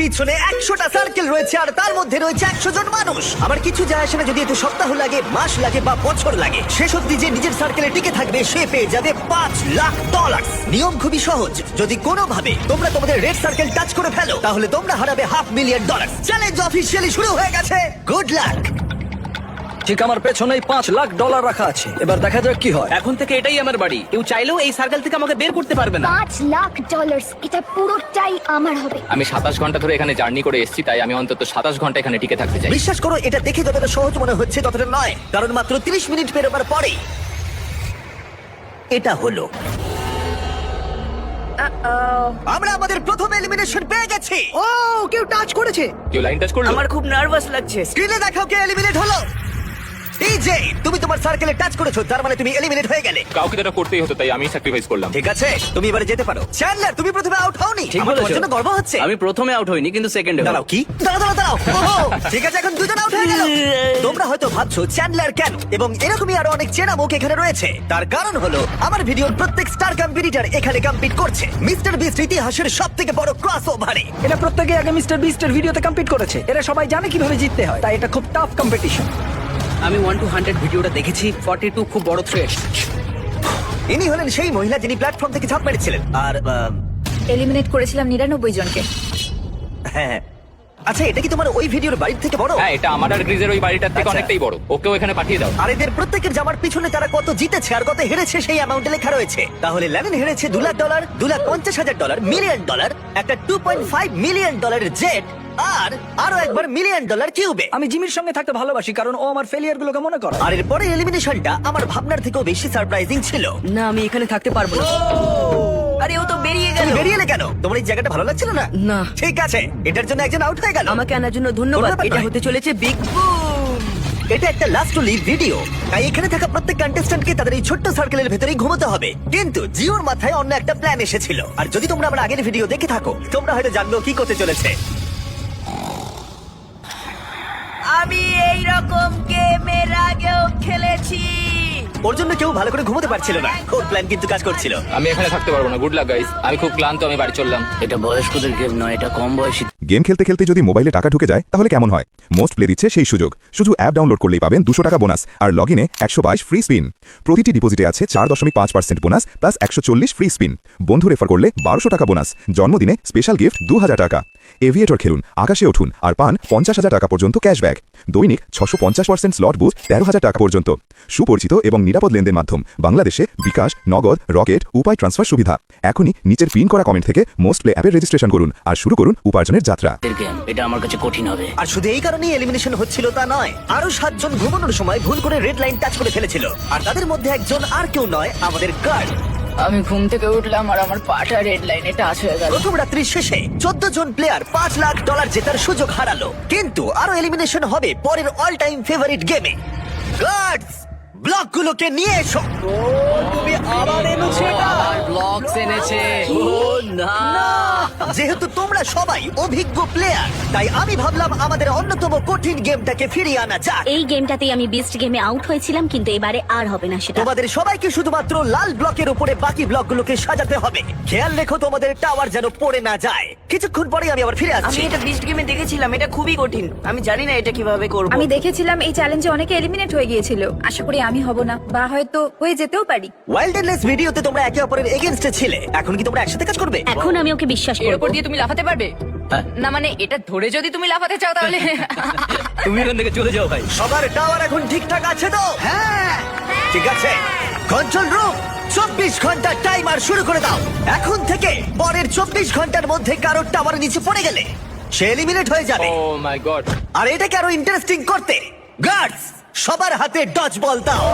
পিছনে একশোটা সার্কেল রয়েছে আর তার মধ্যে রয়েছে একশো জন মানুষ। আবার কিছু যায় আসে না, যদি এতে সপ্তাহ লাগে, মাস লাগে বা বছর লাগে। সে সত্যি যে নিজের সার্কেলে টিকে থাকবে, সে পেয়ে যাবে পাঁচ লাখ ডলার নিয়ম খুবই সহজ। যদি কোনোভাবে তোমরা তোমাদের রেড সার্কেল টাচ করে ফেলো, তাহলে তোমরা হারাবে half million dollar challenge officially শুরু হয়ে গেছে। গুড লাক ঠিক আমার পেছনেই পাঁচ লাখ ডলার রাখা আছে। এবার দেখা যাক কি হয়। এখন থেকে এটাই আমার বাড়ি। কেউ চাইলেও এই সার্কেল থেকে আমাকে বের করতে পারবে না। পাঁচ লাখ ডলার এটা পুরোটাই আমার হবে। আমি সাতাশ ঘণ্টা ধরে এখানে জার্নি করে এসেছি তাই আমি অন্তত সাতাশ ঘণ্টা এখানে টিকে থাকতে চাই। বিশ্বাস করো এটা দেখে যতটা সহজ মনে হচ্ছে ততটা নয়। কারণ মাত্র 30 মিনিট পেরোবার পরেই এটা হলো। আমরা আমাদের প্রথম এলিমিনেশন পেয়ে গেছি। ও কেউ টাচ করেছে। কেউ লাইন টাচ করল? আমার খুব নার্ভাস লাগছে। স্ক্রিনে দেখাও কে এলিমিনেট হলো। ডিজে তুমি তোমার সার্কেলে টাচ করেছ তার মানে তুমি এলিমিনেট হয়ে গেলে। কাউকে এটা করতেই হতো তাই আমি স্যাক্রিফাইস করলাম। ঠিক আছে তুমি এবারে যেতে পারো। চ্যান্ডলার তুমি প্রথমে আউট হওনি? ঠিক আমার তোমার বলেছ। জন্য গর্ব হচ্ছে। আমি প্রথমে আউট হইনি কিন্তু সেকেন্ডে দাঁড়াও কি? দাঁড়াও দাঁড়াও দাঁড়াও। ওহো, ঠিক আছে এখন দুজন আউট হয়ে গেল। তোমরা হয়তো ভাবছ চ্যান্ডলার কেন? এবং এরকমই আরও অনেক চেনা মুখ এখানে রয়েছে। তার কারণ হলো আমার ভিডিওর প্রত্যেক স্টার কম্পিটিটর এখানে কম্পিট করছে। মিস্টার বিস্ট ইতিহাসের সব থেকে বড় ক্রস ওভারে এটা প্রত্যেকে আগে মিস্টার বিস্টের ভিডিওতে কমপ্লিট করেছে। এরা সবাই জানে কীভাবে জিততে হয় তাই এটা খুব টাফ কম্পিটিশন আমি ওয়ান টু হান্ড্রেড ভিডিওটা দেখেছি ফর্টি টু খুব বড় থ্রেড ইনি হলেন সেই মহিলা যিনি প্ল্যাটফর্ম থেকে ঝাঁপ মেরেছিলেন। আর আহ, এলিমিনেট করেছিলাম নিরানব্বই জনকে। হ্যাঁ। আচ্ছা এটা কি তোমার ওই ভিডিওর বাড়ির থেকে বড়? হ্যাঁ এটা আমার আর গ্রিজের ওই বাড়িটার থেকে আচ্ছা। অনেকটাই বড়। ওকেও এখানে পাঠিয়ে দাও। আর এদের প্রত্যেকের জামার পিছনে তারা কত জিতেছে আর কত হেরেছে সেই অ্যামাউন্টে লেখা রয়েছে। তাহলে লেভেন হেরেছে দু লাখ ডলার দু লাখ পঞ্চাশ হাজার ডলার মিলিয়ন ডলার একটা টু পয়েন্ট ফাইভ মিলিয়ন ডলারের জেট আর আরও একবার মিলিয়ন ডলার কিউবে আমি জিমির সঙ্গে থাকতে ভালোবাসি কারণ ও আমার ফেলিয়ার গুলোকে মনে করে। আর এর পরে এলিমিনেশনটা আমার ভাবনার থেকেও বেশি সারপ্রাইজিং ছিল। না আমি এখানে থাকতে পারব না। আরে ও তো বেরিয়ে গেল। তুমি বেরিয়ে এলে কেন? তোমার এই জায়গাটা ভালো লাগছিল না? না। ঠিক আছে এটার জন্য একজন আউট হয়ে গেল। আমাকে আনার জন্য ধন্যবাদ। এটা হতে চলেছে বিগ বুম এটা একটা লাস্ট লিভ ভিডিও তাই এখানে থাকা প্রত্যেক কন্টেস্ট্যান্টকে তাদের এই ছোট্ট সার্কেলের ভেতরেই ঘুমোতে হবে। কিন্তু জিওর মাথায় অন্য একটা প্ল্যান এসেছিল। আর যদি তোমরা আমার আগের ভিডিও দেখে থাকো তোমরা হয়তো জানলো কি করতে চলেছে। আমি এই রকম গেম এর আগেও খেলেছি। ওর জন্য কেউ ভালো করে ঘুমোতে পারছিল না। ওর প্ল্যান কিন্তু কাজ করছিল। আমি এখানে থাকতে পারব না। গুড লাক গাইস আমি খুব ক্লান্ত আমি বাড়ি চললাম। এটা বয়স্কদের গেম নয় এটা কম বয়সী গেম খেলতে খেলতে যদি মোবাইলে টাকা ঢুকে যায় তাহলে কেমন হয়? মোস্ট প্লে দিচ্ছে সেই সুযোগ। শুধু অ্যাপ ডাউনলোড করলেই পাবেন দুশো টাকা বোনাস আর লগ ইনে একশো বাইশ ফ্রি স্পিন প্রতিটি ডিপোজিটে আছে চার দশমিক পাঁচ পার্সেন্ট বোনাস প্লাস একশো চল্লিশ ফ্রি স্পিন বন্ধু রেফার করলে বারোশো টাকা বোনাস জন্মদিনে স্পেশাল গিফট দু হাজার টাকা। এভিয়েটর খেলুন আকাশে উঠুন আর পান পঞ্চাশ হাজার টাকা পর্যন্ত ক্যাশব্যাক দৈনিক ছশো পঞ্চাশ পার্সেন্ট স্লট বুথ তেরো হাজার টাকা পর্যন্ত। সুপরিচিত এবং নিরাপদ লেনদেন মাধ্যম। বাংলাদেশে বিকাশ নগদ রকেট উপায় ট্রান্সফার সুবিধা। এখনই নিচের পিন করা কমেন্ট থেকে মোস্ট প্লে অ্যাপের রেজিস্ট্রেশন করুন আর শুরু করুন উপার্জনের যাত্রা। এটা আমার কাছে কঠিন হবে। আর শুধু এই কারণেই এলিমিনেশন হচ্ছিল তা নয়। আরও সাতজন ঘুমানোর সময় ভুল করে রেড লাইন টাচ করে ফেলেছিল। আর তাদের মধ্যে একজন আর কেউ নয় আমাদের গার্ড আমি ঘুম থেকে উঠলাম আর আমার পাটা রেড লাইনে টাচ হয়ে গেল। প্রথম রাত্রির শেষে চোদ্দ জন প্লেয়ার পাঁচ লাখ ডলার জেতার সুযোগ হারালো। কিন্তু আরও এলিমিনেশন হবে পরের অল টাইম ফেভারিট গেমে গার্ডস ব্লকগুলোকে নিয়ে এসো। তুমি আবার এনেছে এনেছে। না। যেহেতু তোমরা সবাই অভিজ্ঞ প্লেয়ার তাই আমি ভাবলাম আমাদের অন্যতম কঠিন গেমটাকে ফিরিয়ে আনা যাক। এই গেমটাতেই আমি বিস্ট গেমে আউট হয়েছিলাম কিন্তু এবারে আর হবে না সেটা। তোমাদের সবাইকে শুধুমাত্র লাল ব্লকের উপরে বাকি ব্লকগুলোকে সাজাতে হবে। খেয়াল রেখো তোমাদের টাওয়ার যেন পড়ে না যায়। কিছুক্ষণ পরে আমি আবার ফিরে আমি আসছি। এটা বিস্ট গেমে দেখেছিলাম এটা খুবই কঠিন। আমি জানি না এটা কীভাবে করব। আমি দেখেছিলাম এই চ্যালেঞ্জে অনেকে এলিমিনেট হয়ে গিয়েছিল। আশা করি আমি হব না বা হয়তো হয়ে যেতেও পারি। ওয়াইল্ডনেস ভিডিওতে তোমরা একে অপরের এগেনস্টে ছিলে। এখন কি তোমরা একসাথে কাজ করবে? এখন আমি ওকে বিশ্বাস এর করব। উপর দিয়ে তুমি লাফাতে পারবে? হ্যাঁ। না মানে এটা ধরে যদি তুমি লাফাতে চাও তাহলে। তুমি এখান থেকে চলে যাও ভাই। সবার টাওয়ার এখন ঠিকঠাক আছে তো? হ্যাঁ। ঠিক আছে। কন্ট্রোল রুম চব্বিশ ঘণ্টা টাইমার শুরু করে দাও। এখন থেকে পরের চব্বিশ ঘণ্টার মধ্যে কারোর টাওয়ার নিচে পড়ে গেলে সে এলিমিনেট হয়ে যাবে। ও মাই গড আর এটাকে আরও ইন্টারেস্টিং করতে? গার্ডস সবার হাতে ডচ বল দাও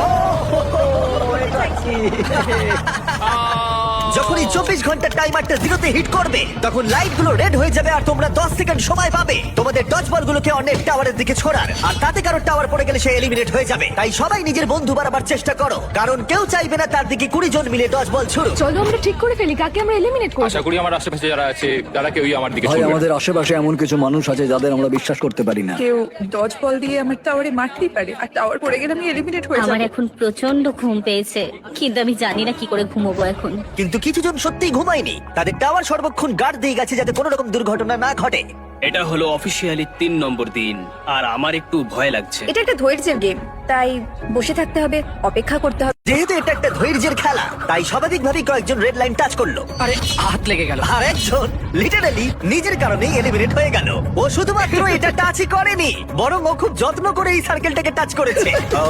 যখনই চব্বিশ ঘণ্টা টাইমারটা জিরোতে হিট করবে তখন লাইটগুলো রেড হয়ে যাবে আর তোমরা দশ সেকেন্ড সময় পাবে। তোমাদের ডজ বল গুলোকে অনেক টাওয়ারের দিকে ছোড়ার আর তাতে কারও টাওয়ার পড়ে গেলে সে এলিমিনেট হয়ে যাবে। তাই সবাই নিজের বন্ধু বাড়াবার চেষ্টা করো কারণ কেউ চাইবে না তার দিকে কুড়ি জন মিলে ডজ বল ছুড়ুক। চলো আমরা ঠিক করে ফেলি কাকে আমরা এলিমিনেট করব? আশা করি আমার আশেপাশে যারা আছে তারা কেউই আমার দিকে ভাই আমাদের আশেপাশে এমন কিছু মানুষ আছে যাদের আমরা বিশ্বাস করতে পারি না। কেউ ডজ বল দিয়ে আমার টাওয়ারে মারতেই পারে আর টাওয়ার পড়ে গেলে আমি এলিমিনেট হয়ে যাব। আমার এখন প্রচণ্ড ঘুম পেয়েছে। কিন্তু আমি জানি না কি করে ঘুমোবো এখন। কিন্তু কিন্তু কিছু জন সত্যিই ঘুমায়নি। তাদের টাওয়ার সর্বক্ষণ গার্ড দিয়ে গেছে যাতে কোনো রকম দুর্ঘটনা না ঘটে। এটা হলো অফিসিয়ালি তিন নম্বর দিন আর আমার একটু ভয় লাগছে। এটা একটা ধৈর্যের গেম তাই বসে থাকতে হবে অপেক্ষা করতে হবে। যেহেতু এটা একটা ধৈর্যের খেলা তাই স্বাভাবিক ভাবেই কয়েকজন রেড লাইন টাচ করল। আরে হাত লেগে গেল। আর একজন লিটারালি নিজের কারণেই এলিমিনেট হয়ে গেল। ও শুধুমাত্র এটা টাচই করেনি বরং ও খুব যত্ন করে এই সার্কেলটাকে টাচ করেছে। ও,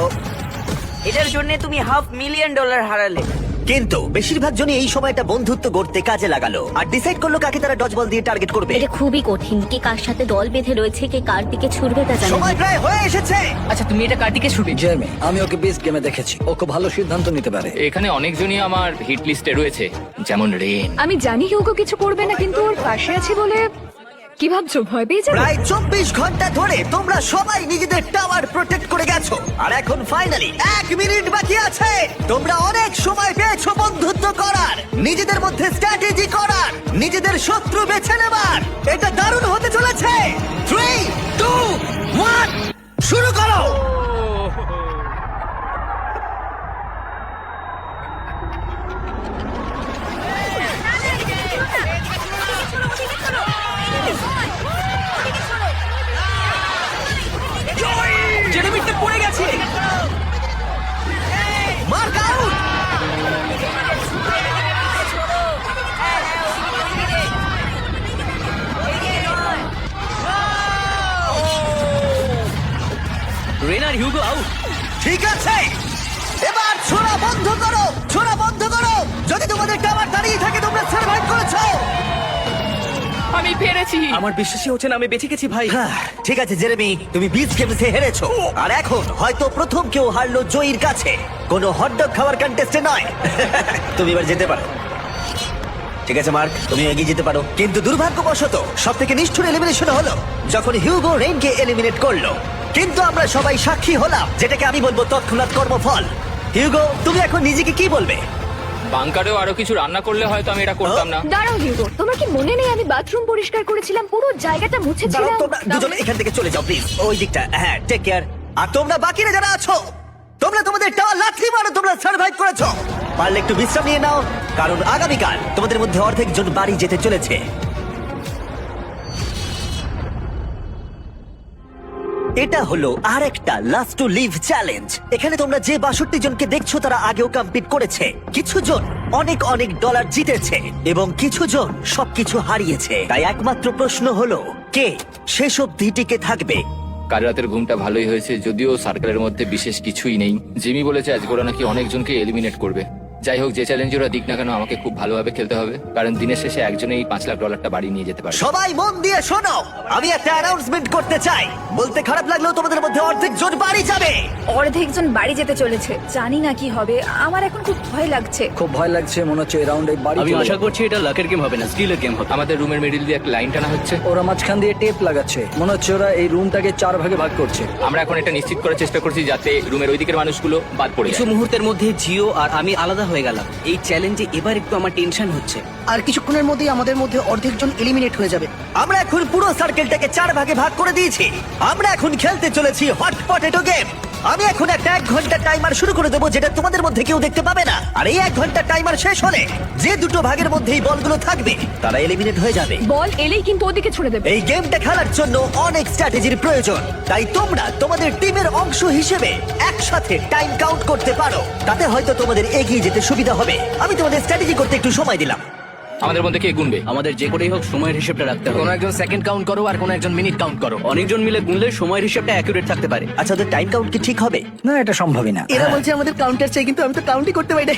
এটার জন্য তুমি হাফ মিলিয়ন ডলার হারালে। কিন্তু বেশিরভাগ জনই এই সময়টা বন্ধুত্ব গড়তে কাজে লাগালো। আর ডিসাইড করল কাকে তারা ডজ বল দিয়ে টার্গেট করবে। এটা খুবই কঠিন কে কার সাথে দল বেঁধে রয়েছে কে কার দিকে ছুটবে তা জানি সময়। প্রায় হয়ে এসেছে। আচ্ছা তুমি এটা কার দিকে ছুটবে জেমি আমি ওকে বেস্ট গেমে দেখেছি। ও খুব ভালো সিদ্ধান্ত নিতে পারে। এখানে অনেকজনই আমার হিট লিস্টে রয়েছে যেমন রেন আমি জানি হিউগো কিছু করবে না কিন্তু ওর পাশে আছি বলে কি ভাবছ? ভয় পেয়ে যাবে? প্রায় চব্বিশ ঘণ্টা ধরে তোমরা সবাই নিজেদের টাওয়ার প্রোটেক্ট করে গেছো। আর এখন ফাইনালি এক মিনিট বাকি আছে। তোমরা অনেক সময় পেয়েছ বন্ধুত্ব করার। নিজেদের মধ্যে স্ট্র্যাটেজি করার। নিজেদের শত্রু বেছে নেবার। এটা দারুণ হতে চলেছে। থ্রি টু ওয়ান শুরু করো! রেনার হিউগো আউট ঠিক আছে। এবার ছোড়া বন্ধ করো ছোড়া বন্ধ করো। যদি তোমাদের টাওয়ার দাঁড়িয়ে থাকে তোমরা সার্ভাইভ করেছ। আমি পেরেছি। আমার বিশ্বাসই হচ্ছে না আমি বেঁচে গেছি ভাই। হ্যাঁ, ঠিক আছে জেরেমি তুমি বিচ গেমসে হেরেছো। আর এখন হয়তো প্রথম কেউ হারলো জয়ীর কাছে। কোনো হটডগ খাওয়ার কন্টেস্টে নয়। তুমি এবার যেতে পারো। ঠিক আছে মার্ক? তুমি এগিয়ে যেতে পারো। কিন্তু দুর্ভাগ্যবশত সব থেকে নিষ্ঠুর এলিমিনেশন হলো যখন হিউগো রেনকে এলিমিনেট করল। কিন্তু আমরা সবাই সাক্ষী হলাম যেটাকে আমি বলব তৎক্ষণাৎ কর্মফল। হিউগো তুমি এখন নিজেকে কি বলবে? বাংকারেও আরও কিছু রান্না করলে হয়তো আমি এটা করতাম না। দাঁড়াও হিউগো তোমার কি মনে নেই আমি বাথরুম পরিষ্কার করেছিলাম পুরো জায়গাটা মুছেছিলাম? তোমরা দুজন এখান থেকে চলে যাও প্লিজ ওই দিকটা হ্যাঁ টেক কেয়ার আর তোমরা বাকিরা যারা আছো তোমরা তোমাদের টাওয়ার লাথি মারো তোমরা সার্ভাইভ করেছ। পারলে একটু বিশ্রাম নিয়ে নাও, কারণ আগামীকাল তোমাদের মধ্যে অর্ধেক জন বাড়ি যেতে চলেছে। এটা হলো আরেকটা লাস্ট টু লিভ চ্যালেঞ্জ এখানে তোমরা যে বাষট্টি জনকে দেখছ, তারা আগেও কমপ্লিট করেছে। কিছু জন অনেক অনেক ডলার জিতেছে এবং কিছু জন সবকিছু হারিয়েছে। তাই একমাত্র প্রশ্ন হলো, কে শেষ অব্দি টিকে থাকবে? কাল রাতের ঘুমটা ভালোই হয়েছে, যদিও সার্কেলের মধ্যে বিশেষ কিছুই নেই। জিমি বলেছে আজকে ওরা নাকি অনেকজনকে এলিমিনেট করবে। যাই হোক যে চ্যালেঞ্জ ওরা দিক না কেন আমাকে খুব ভালোভাবে খেলতে হবে। কারণ দিনের শেষে একজনেই পাঁচ লাখ ডলারটা বাড়ি নিয়ে যেতে পারে সবাই মন দিয়ে শোনো আমি একটা অ্যানাউন্সমেন্ট করতে চাই। বলতে খারাপ লাগলেও তোমাদের মধ্যে অর্ধেক জন বাড়ি যাবে। অর্ধেকজন বাড়ি যেতে চলেছে জানি না কি হবে। আমার এখন খুব ভয় লাগছে। খুব ভয় লাগছে মনে হচ্ছে এই রাউন্ডে বাড়ি আমি চলে আশা যাবে। করছি এটা লাকের গেম হবে না স্কিলের গেম হবে। আমাদের রুমের মিডিল দিয়ে একটা লাইন টানা হচ্ছে। ওরা মাঝখান দিয়ে টেপ লাগাচ্ছে। মনে হচ্ছে ওরা এই রুমটাকে চার ভাগে ভাগ করছে। আমরা এখন এটা নিশ্চিত করার চেষ্টা করছি যাতে রুমের ওই দিকের মানুষগুলো বাদ পড়ে কিছু যায়। মুহূর্তের মধ্যে জিও আর আমি আলাদা হয়ে গেলাম। এই চ্যালেঞ্জে এবার একটু আমার টেনশন হচ্ছে। আর কিছুক্ষণের মধ্যেই আমাদের মধ্যে অর্ধেকজন এলিমিনেট হয়ে যাবে। আমরা এখন পুরো সার্কেলটাকে চার ভাগে ভাগ করে দিয়েছি। আমরা এখন খেলতে চলেছি হট পটেটো গেম আমি এখন একটা এক ঘণ্টা টাইমার শুরু করে দেবো যেটা তোমাদের মধ্যে কেউ দেখতে পাবে না। আর এই এক ঘণ্টা টাইমার শেষ হলে যে দুটো ভাগের মধ্যেই বলগুলো থাকবে তারা এলিমিনেট হয়ে যাবে। বল এলেই কিন্তু ওদিকে ছুড়ে দেবে। এই গেমটা খেলার জন্য অনেক স্ট্র্যাটেজির প্রয়োজন। তাই তোমরা তোমাদের টিমের অংশ হিসেবে একসাথে টাইম কাউন্ট করতে পারো। তাতে হয়তো তোমাদের এগিয়ে যেতে সুবিধা হবে। আমি তোমাদের স্ট্র্যাটেজি করতে একটু সময় দিলাম। আমাদের মধ্যে কে গুনবে? আমাদের যে করেই হোক সময়ের হিসেবটা রাখতে হবে। কোনো একজন সেকেন্ড কাউন্ট করো আর কোনো একজন মিনিট কাউন্ট করো। অনেকজন মিলে গুনলে সময়ের হিসেবটা অ্যাকুরেট থাকতে পারে। আচ্ছা ওদের টাইম কাউন্ট কি ঠিক হবে? না এটা সম্ভবই না। এরা বলছে আমাদের কাউন্টার চাই কিন্তু আমি তো কাউন্টই করতে পারি না।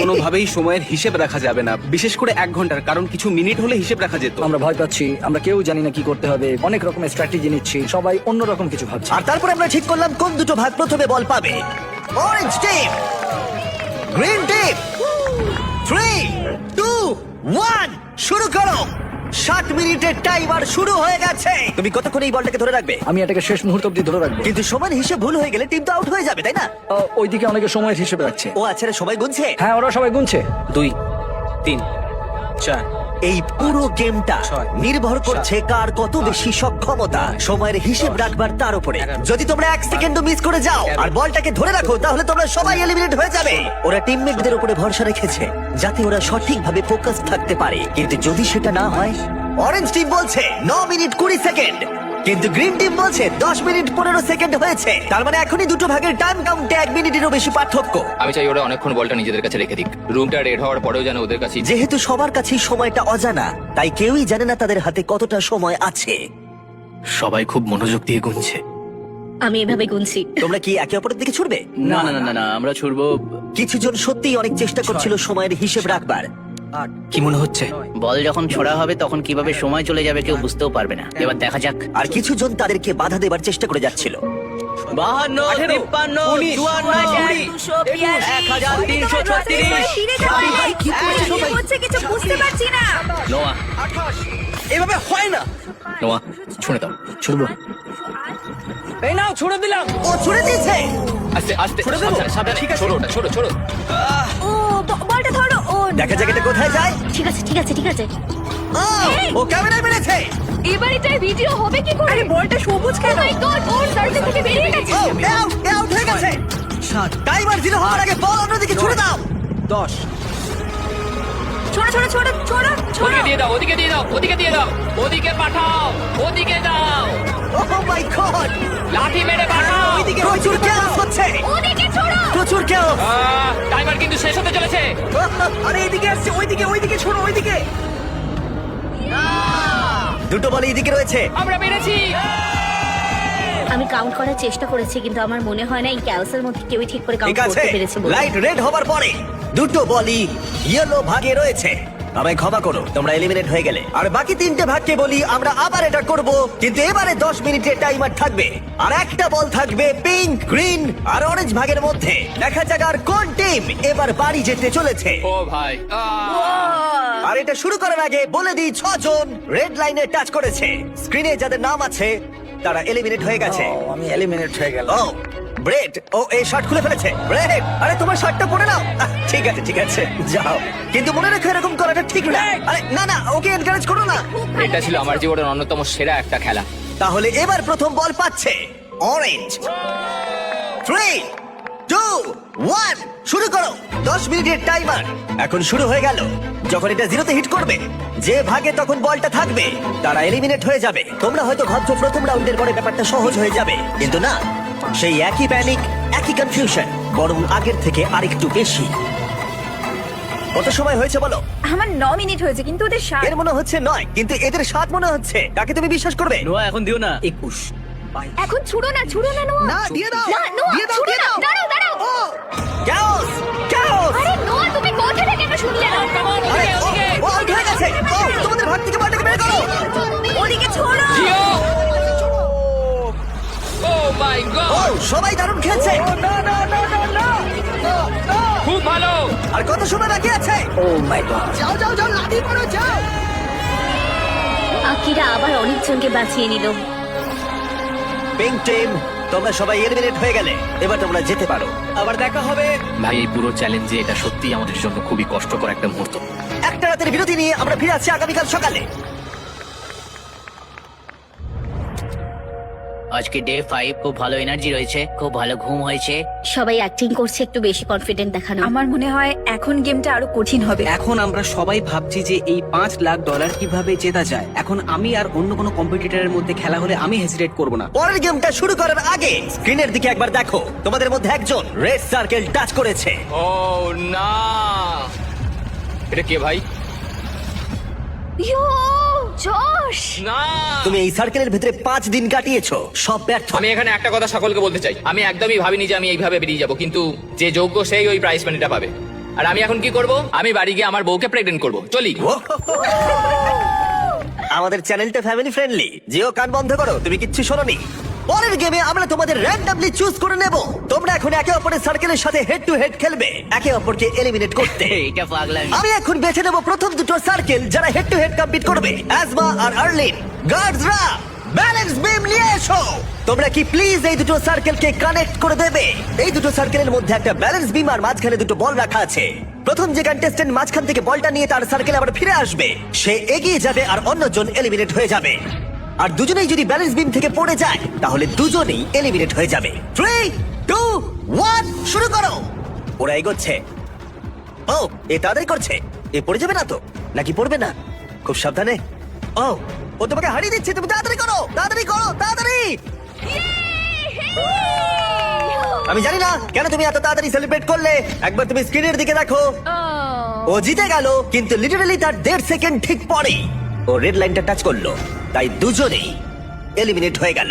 কোনোভাবেই সময়ের হিসেব রাখা যাবে না বিশেষ করে এক ঘণ্টার কারণ কিছু মিনিট হলে হিসেব রাখা যেত। আমরা ভয় পাচ্ছি আমরা কেউ জানি না কি করতে হবে অনেক রকমের স্ট্র্যাটেজি নিচ্ছি সবাই অন্যরকম কিছু ভাবছে। আর তারপরে আমরা ঠিক করলাম কোন দুটো ভাগ প্রথমে বল পাবে। Orange team green tip three two one শুরু করো। সাত মিনিটের টাইমার শুরু হয়ে গেছে। তুমি কতক্ষণ এই বলটাকে ধরে রাখবে? আমি এটাকে শেষ মুহূর্ত অব্দি ধরে রাখব। কিন্তু সমান হিসেব ভুল হয়ে গেলে টিম তো আউট হয়ে যাবে তাই না? আহ, ওইদিকে অনেকে সময়ের হিসেবে রাখছে। ও আচ্ছা রে, সবাই গুনছে? হ্যাঁ ওরা সবাই গুনছে। দুই তিন চার। এই পুরো গেমটা নির্ভর করছে কার কত বেশি সক্ষমতা সময়ের হিসেব রাখবার তার উপরে। যদি তোমরা এক সেকেন্ডও মিস করে যাও আর বলটাকে ধরে রাখো তাহলে তোমরা সবাই এলিমিনেট হয়ে যাবে। ওরা টিমমেটদের উপরে ভরসা রেখেছে যাতে ওরা সঠিকভাবে ফোকাস থাকতে পারে। কিন্তু যদি সেটা না হয় অরেঞ্জ টিম বলছে ন মিনিট কুড়ি সেকেন্ড কিন্তু গ্রিন টিম বলছে দশ মিনিট পনেরো সেকেন্ড হয়েছে। তার মানে এখনই দুটো ভাগের টাইম কাউন্টে এক মিনিটেরও বেশি পার্থক্য। আমি চাই ওরা অনেকক্ষণ বলটা নিজেদের কাছে রেখে দিক। রুমটা রেড হওয়ার পরেও যেন ওদের কাছে যেহেতু সবার কাছেই সময়টা অজানা তাই কেউই জানে না তাদের হাতে কতটা সময় আছে। সবাই খুব মনোযোগ দিয়ে গুনছে। আমি এভাবে গুনছি। তোমরা কি একে অপরের দিকে ছুটবে না না না না না আমরা ছুড়বো কিছু জন সত্যিই অনেক চেষ্টা করছিল সময়ের হিসেব রাখবার। কি মনে হচ্ছে বল যখন ছোড়া হবে তখন কীভাবে সময় চলে যাবে কেউ বুঝতেও পারবে না এবার দেখা যাক আর কিছু জন তাদেরকে বাধা দেবার চেষ্টা করে যাচ্ছিল বাহান্ন তিপ্পান্ন চুয়ান্ন কুড়ি এক হাজার তিনশো ছত্রিশ এভাবে হয় না নোয়া ছুঁড়ে দাও ছুড়বো এই নাও ছুড়ে দিলাম ও ছুড়ে দিয়েছে আস্তে আস্তে সাবধানে, সাবধানে ছোড়ো ওটা ছোড়ো ছোড়ো ও বলটা ধরো দেখা যাক এটা কোথায় যায়। ঠিক আছে ঠিক আছে ঠিক আছে। ও, ও ক্যামেরায় মেরেছে! এবার এটার ভিডিও হবে কি করে? আরে বলটা সবুজ কেন? মাই গড ওর সার্কেল থেকে বেরিয়ে গেছে। ও আউট আউট হয়ে গেছে? টাইমার জিরো হওয়ার আগে বল অন্যদিকে ছুড়ে দাও! দশ। ছোড়ো ছোড়ো ছোড়ো ছোড়ো ছোড়ো। ওদিকে দিয়ে দাও ওদিকে দিয়ে দাও ওদিকে দিয়ে দাও ওদিকে পাঠাও ওদিকে দাও। ও মাই গড লাঠি মেরে পাঠাও। প্রচুর chaos হচ্ছে। ওদিকে ছোড়ো। প্রচুর chaos টাইমার কিন্তু শেষ হতে চলেছে। আরে এদিকে আসছে ওইদিকে ওইদিকে ছোড়ো ওইদিকে। দুটো বল এইদিকে রয়েছে। আমরা পেরেছি আমি কাউন্ট করার চেষ্টা করেছি কিন্তু আমার মনে হয় না এই ক্যালসের মধ্যে কেউই ঠিক করে কাউন্ট করতে পেরেছে লাইট রেড হবার পরে। দুটো বলই ইয়েলো ভাগে রয়েছে। আমায় ক্ষমা করো তোমরা এলিমিনেট হয়ে গেলে। আর বাকি তিনটে ভাগকে বলি আমরা আবার এটা করব কিন্তু এবারে দশ মিনিটের টাইমার থাকবে। আর একটা বল থাকবে পিঙ্ক গ্রিন আর অরেঞ্জ ভাগের মধ্যে। দেখা যাক আর কোন টিম এবার বাড়ি যেতে চলেছে। ও ভাই আর এটা শুরু করার আগে বলে দিই ছজন রেড লাইনে টাচ করেছে। স্ক্রিনে যাদের নাম আছে তারা এলিমিনেট হয়ে গেছে। আমি এলিমিনেট হয়ে গেল ও ব্রেড? ও এই শার্ট খুলে ফেলেছে। ব্রেড? আরে তোমার শার্টটা পরে নাও। আহ, ঠিক আছে ঠিক আছে যাও। কিন্তু মনে রেখো এরকম করাটা ঠিক না। আরে না না ওকে এনকারেজ করো না। এটা ছিল আমার জীবনের অন্যতম সেরা একটা খেলা। তাহলে এবার প্রথম বল পাচ্ছে অরেঞ্জ থ্রি টু ওয়ান শুরু করো। দশ মিনিটের টাইমার এখন শুরু হয়ে গেল। যখন এটা জিরোতে হিট করবে যে ভাগে তখন বলটা থাকবে তারা এলিমিনেট হয়ে যাবে। তোমরা হয়তো ভাবছ প্রথম রাউন্ডের পরে ব্যাপারটা সহজ হয়ে যাবে। কিন্তু না সেই একই প্যানিক একই কনফিউশন বরং আগের থেকে আরেকটু বেশি। কত সময় হয়েছে বলো? আমার ন মিনিট হয়েছে কিন্তু ওদের সাত এর মনে হচ্ছে নয় কিন্তু এদের সাত মনে হচ্ছে। কাকে তুমি বিশ্বাস করবে? নোয়া এখন দিও না। একুশ এখন ছুড়ো না ছুড়ো না নোয়া। না দিয়ে দাও। না নোয়া দিয়ে দাও ছুড়ো দিয়ে না। দাও। দাঁড়াও দাঁড়াও। Chaos! Chaos! আরে নোয়া তুমি কোথা থেকে এটা শুনলে? আরে, ও, ও out হয়ে গেছে। ও, তোমাদের ভাগ থেকে বের করো। ওদিকে ছোড়ো। জিও মাই ও, গড সবাই দারুণ খেলছে। খুব ভালো। আর কত সময় বাকি আছে? ও মাই গড যাও যাও যাও লাঠি মারো যাও। আকিরা আবার অনেকজনকে বাঁচিয়ে নিল। পিঙ্ক টিম তোমরা সবাই এলিমিনেট হয়ে গেলে। এবার তোমরা যেতে পারো। আবার দেখা হবে। ভাই এই পুরো চ্যালেঞ্জে এটা সত্যি আমাদের জন্য খুবই কষ্টকর একটা মুহূর্ত। একটা রাতের বিরতি নিয়ে আমরা ফিরে আসছি আগামীকাল সকালে। আজকে ডে ফাইভ খুব ভালো এনার্জি রয়েছে খুব ভালো ঘুম হয়েছে। সবাই অ্যাক্টিং করছে একটু বেশি কনফিডেন্ট দেখানো। আমার মনে হয় এখন গেমটা আরও কঠিন হবে। এখন আমরা সবাই ভাবছি যে এই পাঁচ লাখ ডলার কীভাবে জেতা যায়। এখন আমি আর অন্য কোনো কম্পিটিটরের মধ্যে খেলা হলে আমি হেসিটেট করব না। পরের গেমটা শুরু করার আগে স্ক্রিনের দিকে একবার দেখো। তোমাদের মধ্যে একজন রেড সার্কেল টাচ করেছে। ও না এটা কে ভাই? Yo Josh! না। তুমি এই সার্কেলের ভিতরে পাঁচ দিন কাটিয়েছো। সব ব্যর্থ। আমি এখানে একটা কথা সকলকে বলতে চাই। আমি একদমই ভাবিনি যে আমি এইভাবে বেরিয়ে যাব কিন্তু যে যোগ্য সেই ওই প্রাইস মানিটা পাবে। আর আমি এখন কি করব? আমি বাড়ি গিয়ে আমার বউকে প্রেগনেন্ট করব। চলি। আমাদের চ্যানেলটা ফ্যামিলি ফ্রেন্ডলি জিও কান বন্ধ করো। তুমি কিচ্ছু শোনোনি। পরের গেমে আমরা তোমাদের র্যান্ডমলি চুজ করে নেব। তোমরা এখন একে অপরের সার্কেলের সাথে হেড টু হেড খেলবে। একে অপরকে এলিমিনেট করতে। এটা পাগলামি। আমি এখন বেছে নেব প্রথম দুটো সার্কেল যারা হেড টু হেড কম্পিট করবে। অ্যাজমা আর আর্লিন গার্ডসরা ব্যালেন্স বিম নিয়ে এসো। তোমরা কি প্লিজ এই দুটো সার্কেলকে কানেক্ট করে দেবে? এই দুটো সার্কেলের মধ্যে একটা ব্যালেন্স বিম আর মাঝখানে দুটো বল রাখা আছে। প্রথম যে কন্টেস্টেন্ট মাঝখান থেকে বলটা নিয়ে তার সার্কেল আবার ফিরে আসবে। সে এগিয়ে যাবে আর অন্যজন এলিমিনেট হয়ে যাবে। আর দুজনেই যদি ব্যালেন্স বিম থেকে পড়ে যায় তাহলে দুজনেই এলিমিনেট হয়ে যাবে। থ্রি টু ওয়ান শুরু করো। ওরা এগোচ্ছে। ও এ তাড়াতাড়ি করছে। এ পড়ে যাবে না তো? নাকি পড়বে না? খুব সাবধানে। ও ও তোমাকে হারিয়ে দিচ্ছে তুমি তাড়াতাড়ি করো। তাড়াতাড়ি করো তাড়াতাড়ি। আমি জানি না কেন তুমি এত তাড়াতাড়ি সেলিব্রেট করলে। একবার তুমি স্ক্রিনের দিকে দেখো। ও জিতে গেল কিন্তু লিটারালি তার দেড় সেকেন্ড ঠিক পরে ও রেড লাইনটা টাচ করল। তাই দুজনেই এলিমিনেট হয়ে গেল।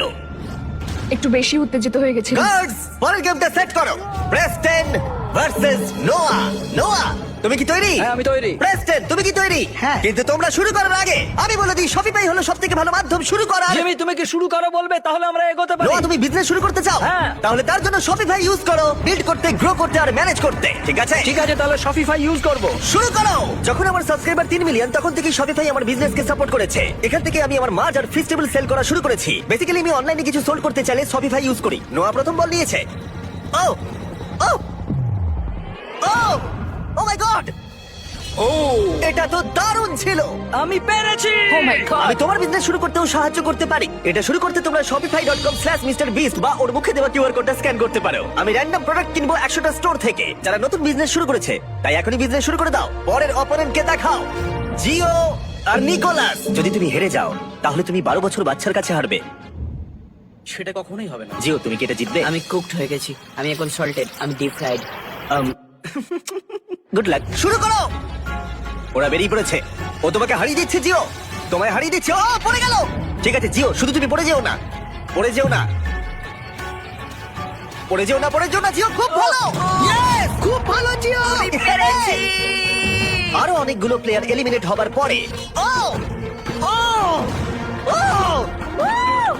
একটু বেশি উত্তেজিত হয়ে গেছিল। গার্ডস পরের গেমটা সেট করো। প্রেস্টেন ভার্সেস নোয়া নোয়া তুমি কি তৈরি? হ্যাঁ, আমি তৈরি। প্রেস্টেন তুমি কি তৈরি? হ্যাঁ। কিন্তু তোমরা শুরু করার আগে আমি বলে দিই শপিফাই হলো সবথেকে ভালো মাধ্যম শুরু করার। জিমি তুমি কি শুরু করো বলবে? তাহলে আমরা এগোতে পারি। নোয়া তুমি বিজনেস শুরু করতে চাও? হ্যাঁ। তাহলে তার জন্য শপিফাই ইউজ করো বিল্ড করতে গ্রো করতে আর ম্যানেজ করতে ঠিক আছে? ঠিক আছে তাহলে শপিফাই ইউজ করব। শুরু করো! যখন আমার সাবস্ক্রাইবার তিন মিলিয়ন তখন থেকে শপিফাই আমার বিজনেসকে সাপোর্ট করেছে। এখান থেকে আমি আমার মার্জ আর ফেস্টিভ্যাল সেল করা শুরু করেছি। বেসিক্যালি আমি অনলাইনে কিছু সোল্ড করতে চাইলে শপিফাই ইউজ করি। নোয়া প্রথম বল নিয়েছে। ও মাই গড ও এটা তো দারুণ ছিল! আমি পেরেছি! ও মাই গড আমি তোমার বিজনেস শুরু করতেও সাহায্য করতে পারি। এটা শুরু করতে তোমরা shopify.com স্ল্যাশ মিস্টার বিস্ট বা ওর মুখে দেওয়া কিউআর কোডটা স্ক্যান করতে পারো। আমি র্যান্ডম প্রোডাক্ট কিনবো একশোটা স্টোর থেকে যারা নতুন বিজনেস শুরু করেছে। তাই এখনই বিজনেস শুরু করে দাও। পরের অপোনেন্টকে দেখাও। জিও আর নিকোলাস যদি তুমি হেরে যাও তাহলে তুমি বারো বছর বাচ্চার কাছে হারবে। সেটা কখনোই হবে না। জিও তুমি কি এটা জিতবে? আমি কুকড হয়ে গেছি। আমি এখন সল্টেড আমি ডিপ ফ্রাইড গুড লাক শুরু করো। ওরা বেরিয়ে পড়েছে। ও তোমাকে হারিয়ে দিচ্ছে জিও। তোমায় হারিয়ে দিচ্ছে। ও পড়ে গেল। ঠিক আছে জিও শুধু তুমি পড়ে যেও না। পড়ে যেও না। পড়ে যেও না পড়ে যেও না জিও খুব ভালো। Yes! খুব ভালো জিও। পেরেছি। আরও অনেকগুলো প্লেয়ার এলিমিনেট হবার পরে। ও! ও! ও! ও!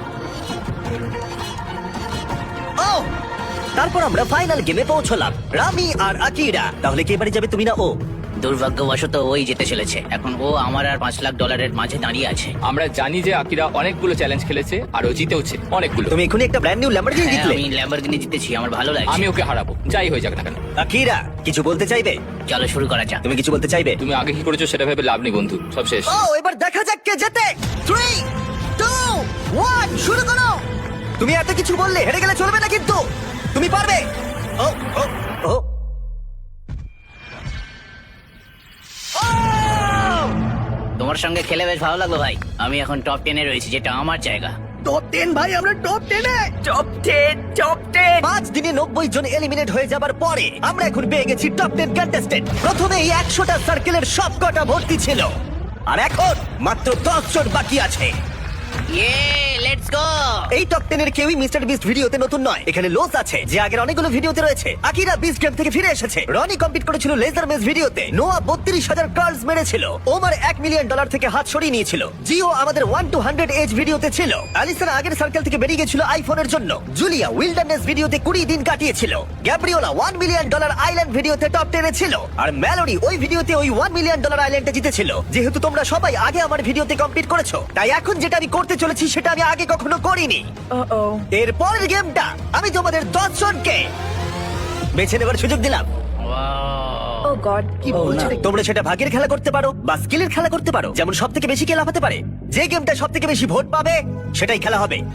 তারপর আমরা ফাইনাল গেমে পৌঁছলাম। রামি আর আকিরা। তাহলে কে বাড়ি যাবে তুমি না ও? দুর্ভাগ্যবশত ওই যেতে চলেছে। এখন ও আমার আর পাঁচ লাখ ডলারের মাঝে দাঁড়িয়ে আছে। আমরা জানি যে আকিরা অনেকগুলো চ্যালেঞ্জ খেলেছে আর ও জিতেওছে অনেকগুলো। তুমি এখনই একটা ব্র্যান্ড নিউ ল্যাম্বরগিনি হ্যাঁ, জিতলে। আমি ল্যাম্বরগিনি জিতেছি আমার ভালো লাগছে। আমি ওকে হারাবো যাই হয়ে যাক না কেন। আকিরা কিছু বলতে চাইবে? চলো শুরু করা যাক। তুমি কিছু বলতে চাইবে? তুমি আগে কি করেছ সেটা ভেবে লাভ নেই বন্ধু সব শেষ। ও এবার দেখা যাক কে জেতে। থ্রি টু ওয়ান শুরু করো। তুমি এত কিছু বললে হেরে গেলে চলবে না কিন্তু। তুমি পারবে? ও ও ও। ও! তোমার সঙ্গে খেলে বেশ ভালো লাগল ভাই। আমি এখন টপ টেনে রয়েছি যেটা আমার জায়গা। টপ টেন ভাই আমরা টপ টেনে টপ টেন টপ টেন পাঁচ দিনে নব্বই জন এলিমিনেট হয়ে যাবার পরে আমরা এখন পেয়ে গেছি টপ টেন কন্টেস্টেন্ট প্রথমে এই একশোটা সার্কেলের সব কটা ভর্তি ছিল। আর এখন মাত্র দশ জন বাকি আছে। ইয়ে লেটস গো এই টপ কেউই মিস্টার বিস্ট ভিডিওতে নতুন নয়। এখানে লোস আছে, যে আগের অনেকগুলো ভিডিওতে রয়েছে। আকিরা বিস্ট গেম থেকে ফিরে এসেছে। রনি কম্পিট করেছিল লেজার মেস ভিডিওতে। নোয়া বত্রিশ হাজার কার্লস মেরেছিল। ওমার এক মিলিয়ন ডলার থেকে হাত সরিয়ে নিয়েছিল। জিও আমাদের ওয়ান টু হান্ড্রেড এজ ভিডিওতে ছিল। অ্যালিসন আগের সার্কেল থেকে বেরিয়ে গেছিল আইফোনের জন্য। জুলিয়া উইল্ডারনেস ভিডিওতে কুড়ি দিন কাটিয়েছিল। Gabriela one million dollar island ভিডিওতে টপ টেনে ছিল। আর ম্যালোডি ওই ভিডিওতে ওই ওয়ান মিলিয়ন ডলার আইল্যান্ডে জিতেছিল। যেহেতু তোমরা সবাই আগে আমার ভিডিওতে কমপ্লিট করেছ। তাই এখন যেটা আমি করতে চলেছি, সেটা আমি আগে কখনো করিনি। ও এর পরের গেমটা আমি তোমাদের দশ জনকে বেছে নেবার সুযোগ দিলাম। ও গড কি বলছো? তোমরা সেটা ভাগের খেলা করতে পারো বা স্কিলের খেলা করতে পারো। যেমন সব থেকে বেশি খেলা হতে পারে। যে গেমটা সব থেকে বেশি ভোট পাবে সেটাই খেলা হবে।